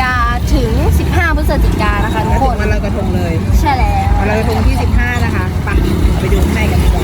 กาถึง 15พฤศจิกานะคะทุกคนวันลอยกระทงเลยใช่แล้ววันลอยกระทงที่ 15 นะคะไปไปดูให้กันก่า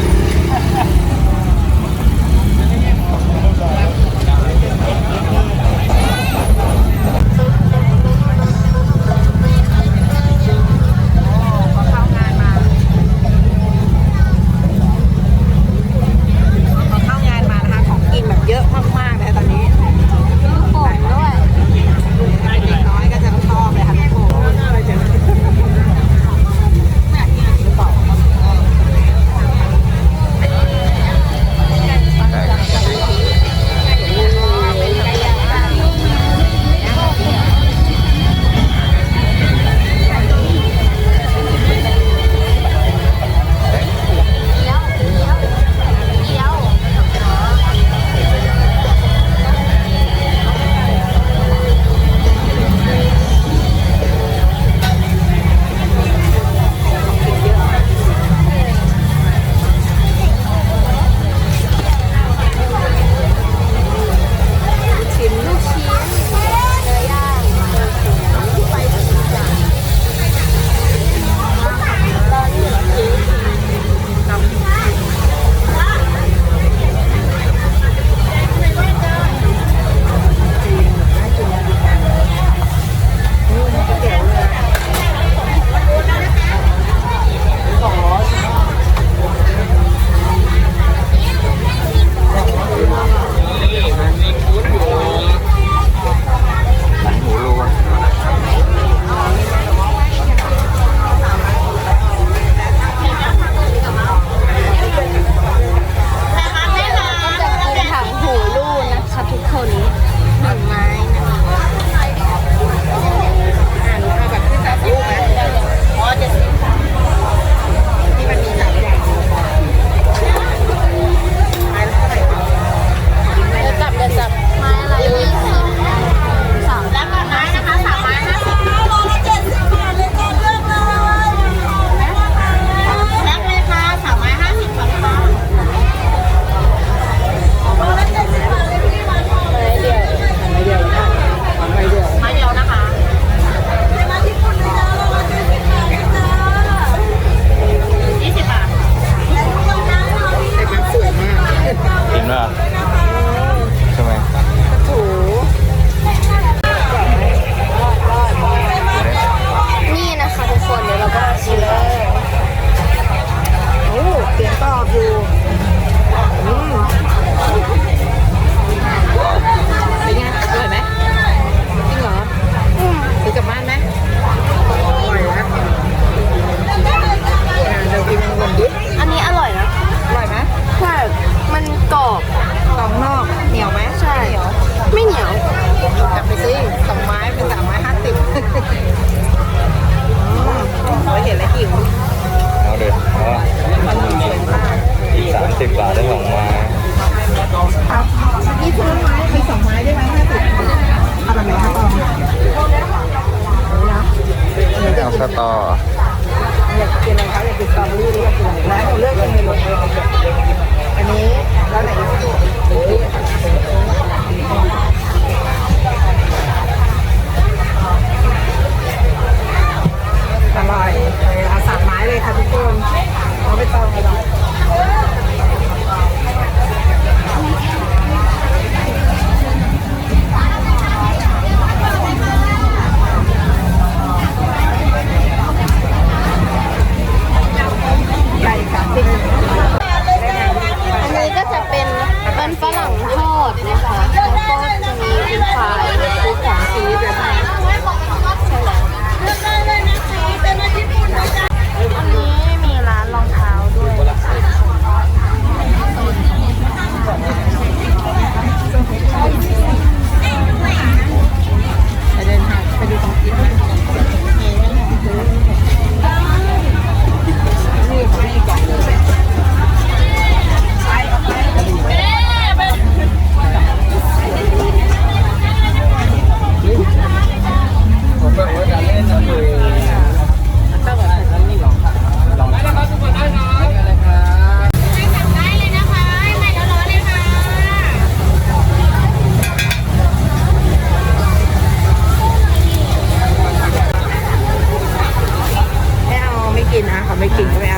ไม่กินก็ไม่เอา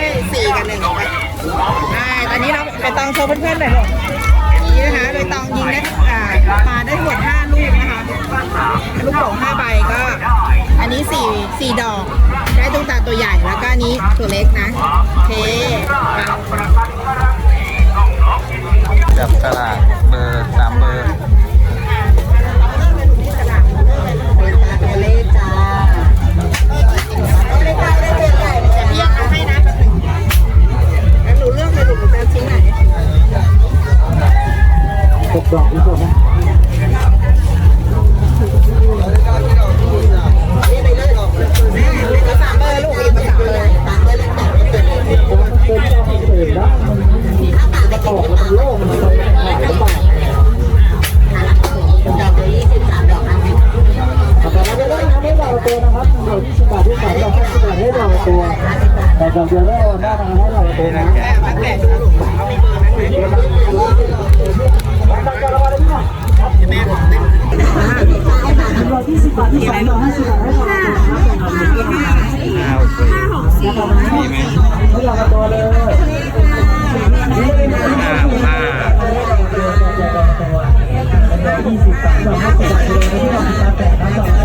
ใสี่กันหนึ่งไปอ่ตอนนี้เราไปตองโชว์เพื่อนๆหน่อยลูกนี่นะคะไปตองยิงได้อ่าปลาได้หมดห้าลูกนะคะ ลูกโป่งห้าใบก็ อันนี้สี่สี่ดอก ได้ตุ้งตาตัวใหญ่แล้วก็อันนี้ตัวเล็กนะโอเคจับตลาดเบอร์สามเบอร์ đỏ cũng còn đây Hãy subscribe cho kênh Ghiền Mì Gõ Để không bỏ lỡ những video hấp dẫn มีไหมห้าห้ายี่สิบสามสองห้าสิบเอ็ดที่เราพิจารณาแต่ละสอง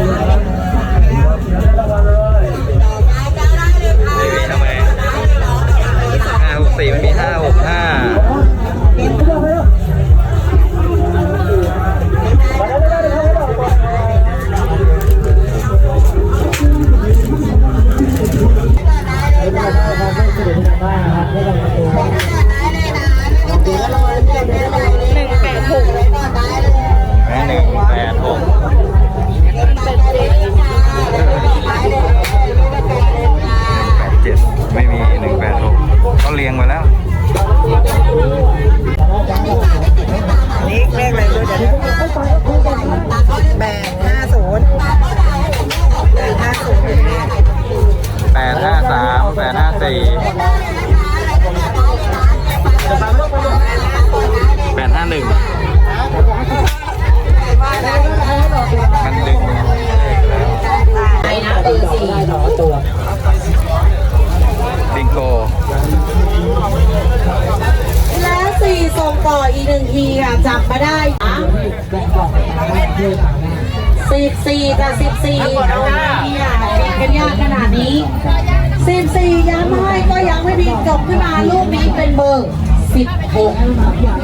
yeah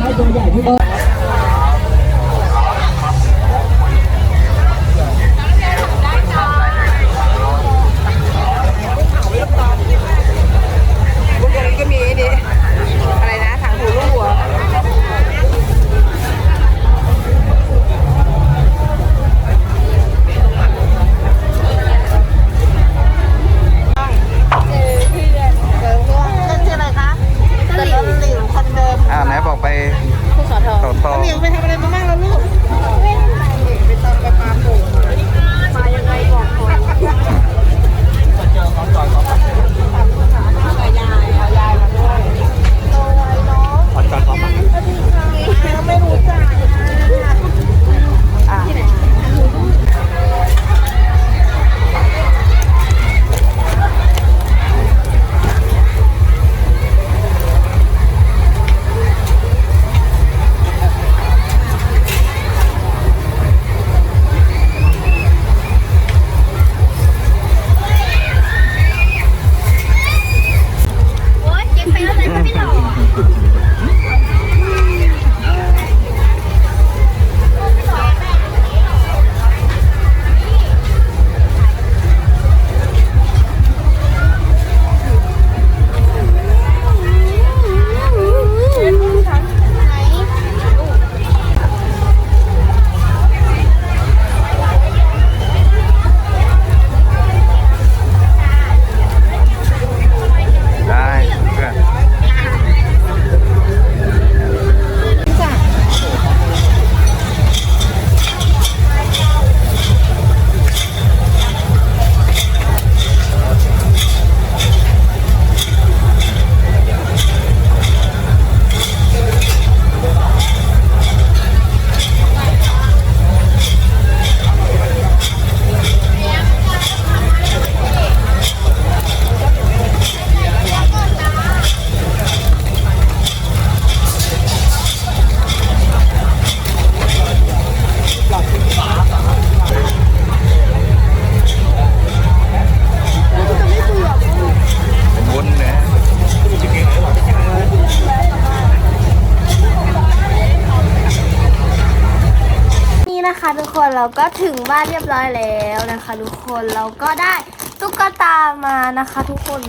นะคะทุกคนเราก็ถึงบ้านเรียบร้อยแล้วนะคะ ทุกคนเราก็ได้ตุ๊กตามานะคะ ทุกคน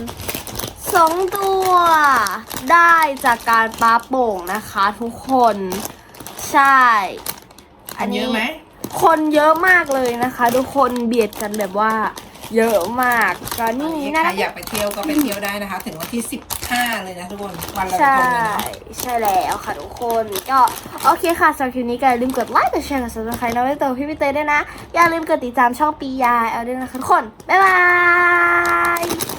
สองตัวได้จากการปาโป่งนะคะ ทุกคนใช่ อันเยอะไหมคนเยอะมากเลยนะคะ ทุกคนเบียดกันแบบว่า เยอะมากก็นี่ใคนะรอยากไปเที่ยวก็ไปเที่ยวได้นะคะ ถึงวันที่ 15 เลยนะทุกคน วันลอยกระใช่ทงเลยเนาะใช่แล้วค่ะทุกคนก็โอเคค่ะสำหรับคลิปนี้ก็อย่าลืมกดไลค์กดแชร์กด subscribe น้องใบเตยพี่ใบเตยด้วยนะ อย่าลืมกดติดตามช่องปียาเอาด้วยนะคะทุกคน บ๊ายบาย